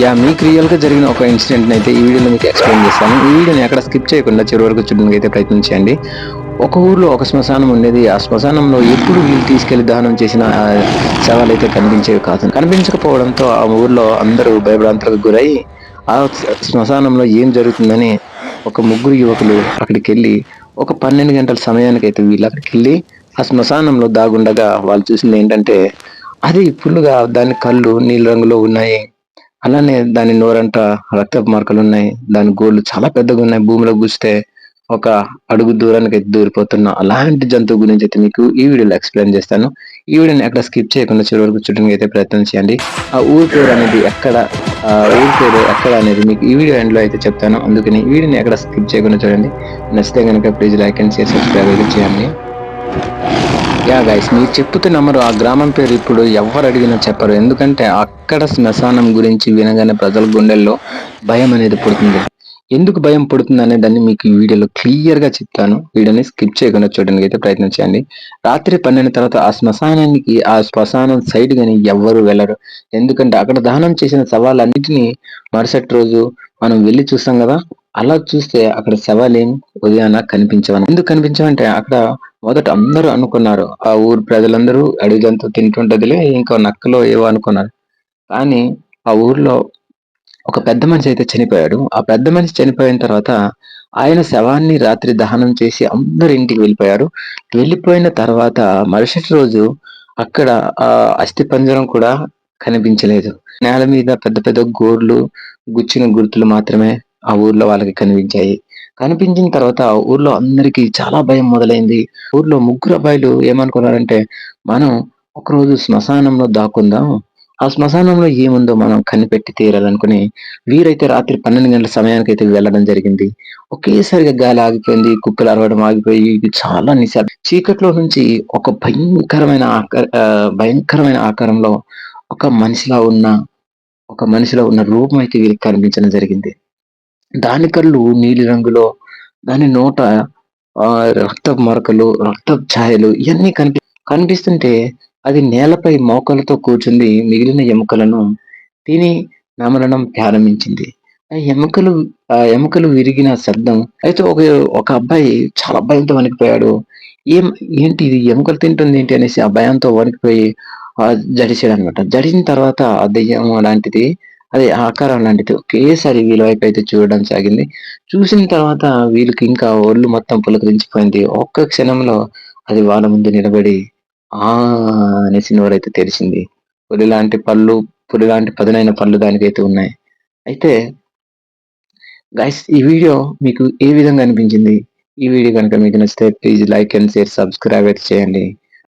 Yeah మీకు రియల్గా జరిగిన ఒక ఇన్సిడెంట్ని అయితే ఈ వీడియోలో మీకు ఎక్స్ప్లెయిన్ చేస్తాను. ఈ వీడియోని ఎక్కడ స్కిప్ చేయకుండా చివరి వరకు చూడడానికి అయితే ప్రయత్నించండి ఒక ఊర్లో ఒక శ్మశానం ఉండేది. ఆ శ్మశానంలో ఎప్పుడు వీళ్ళు తీసుకెళ్ళి దహనం చేసిన శవాలు అయితే కనిపించేవి కాదు. కనిపించకపోవడంతో ఆ ఊర్లో అందరూ భయభ్రాంతులకు గురై ఆ శ్మశానంలో ఏం జరుగుతుందని ఒక ముగ్గురు యువకులు అక్కడికి వెళ్ళి ఒక పన్నెండు గంటల సమయానికి అయితే వీళ్ళు అక్కడికి వెళ్ళి ఆ శ్మశానంలో దాగుండగా వాళ్ళు చూసింది ఏంటంటే అది ఫుల్గా దాని కళ్ళు నీలి రంగులో ఉన్నాయి. అలానే దాని నోరంట రక్తపు మార్కలు ఉన్నాయి. దాని గోళ్ళు చాలా పెద్దగా ఉన్నాయి. భూమిలో గుస్తే ఒక అడుగు దూరానికి అయితే దూరిపోతున్న అలాంటి జంతువు గురించి అయితే మీకు ఈ వీడియోలో ఎక్స్ప్లెయిన్ చేస్తాను. ఈ వీడియోని ఎక్కడ స్కిప్ చేయకుండా చివరి వరకు చూడడానికి అయితే ప్రయత్నం చేయండి. ఆ ఊరి పేరు అనేది ఎక్కడ ఊరి పేరు ఎక్కడ అనేది మీకు ఈ వీడియో ఎండ్లో అయితే చెప్తాను. అందుకని ఈ వీడియోని ఎక్కడ స్కిప్ చేయకుండా చూడండి. నచ్చితే కనుక please like and share subscribe అయితే చేయండి. యా గైస్ మీరు చెప్తే నమ్మరు ఆ గ్రామం పేరు ఇప్పుడు ఎవరు అడిగినా చెప్పరు. ఎందుకంటే అక్కడ శ్మశానం గురించి వినగానే ప్రజల గుండెల్లో భయం అనేది పుడుతుంది. ఎందుకు భయం పుడుతుంది అనే దాన్ని మీకు ఈ వీడియోలో క్లియర్గా చెప్తాను. వీడియోని స్కిప్ చేయకుండా చూడడానికి అయితే ప్రయత్నం చేయండి. రాత్రి పన్నెండు తర్వాత ఆ శ్మశానానికి ఆ శ్మశానం సైడ్ గాని ఎవ్వరు వెళ్ళరు. ఎందుకంటే అక్కడ దహనం చేసిన శవాలన్నిటినీ మరుసటి రోజు మనం వెళ్ళి చూస్తాం కదా. అలా చూస్తే అక్కడ శవాలేం ఉదయాన కనిపించవని. ఎందుకు కనిపించవంటే అక్కడ మొదట అందరూ అనుకున్నారు ఆ ఊరు ప్రజలందరూ అడవి జంతువు తింటుంటదిలే ఇంకో నక్కలో ఏవో అనుకున్నారు. కానీ ఆ ఊర్లో ఒక పెద్ద మనిషి అయితే చనిపోయాడు. ఆ పెద్ద మనిషి చనిపోయిన తర్వాత ఆయన శవాన్ని రాత్రి దహనం చేసి అందరు ఇంటికి వెళ్ళిపోయారు. వెళ్ళిపోయిన తర్వాత మరుసటి రోజు అక్కడ ఆ అస్థి పంజరం కూడా కనిపించలేదు. నేల మీద పెద్ద పెద్ద గోర్లు గుచ్చిన గుర్తులు మాత్రమే ఆ ఊర్లో వాళ్ళకి కనిపించాయి. కనిపించిన తర్వాత ఊర్లో అందరికి చాలా భయం మొదలైంది. ఊర్లో ముగ్గురు అబ్బాయిలు ఏమనుకున్నారంటే మనం ఒకరోజు శ్మశానంలో దాక్కుందాం. ఆ శ్మశానంలో ఏముందో మనం కనిపెట్టి తీరాలనుకుని వీరైతే రాత్రి పన్నెండు గంటల సమయానికి అయితే వెళ్ళడం జరిగింది. ఒకేసారిగా గాలి ఆగిపోయింది కుక్కలు అరవడం ఆగిపోయి ఇది చాలా నిశాలు చీకట్లో నుంచి ఒక భయంకరమైన భయంకరమైన ఆకారంలో ఒక మనిషిలా ఉన్న ఒక మనిషిలో ఉన్న రూపం అయితే వీరికి కనిపించడం జరిగింది. దాని కళ్ళు నీలి రంగులో దాని నోట ఆ రక్తపు మరకలు రక్త ఛాయలు ఇవన్నీ కనిపి కనిపిస్తుంటే అది నేలపై మోకలతో కూర్చుంది మిగిలిన ఎముకలను తిని నమలడం ప్రారంభించింది. ఆ ఎముకలు ఆ ఎముకలు విరిగిన శబ్దం. అయితే ఒక ఒక అబ్బాయి చాలా భయంతో వణికిపోయాడు. ఏం ఏంటి ఇది? ఎముకలు తింటుంది ఏంటి అనేసి ఆ భయంతో వణికిపోయి జడిచాడు అనమాట జడిచిన తర్వాత ఆ దెయ్యం లాంటిది అదే ఆకారం లాంటిది. ఒకేసారి వీళ్ళ వైపు అయితే చూడడం సాగింది. చూసిన తర్వాత వీళ్ళకి ఇంకా ఒళ్ళు మొత్తం పులకరించిపోయింది. ఒక్క క్షణంలో అది వాళ్ళ ముందు నిలబడి ఆ అనేసి నోరైతే తెరిచింది పులి లాంటి పళ్ళు పులి లాంటి పదునైన పళ్ళు దానికైతే ఉన్నాయి. అయితే గైస్ ఈ వీడియో మీకు ఏ విధంగా అనిపించింది? ఈ వీడియో కనుక మీకు నచ్చితే please like and share subscribe అయితే చేయండి.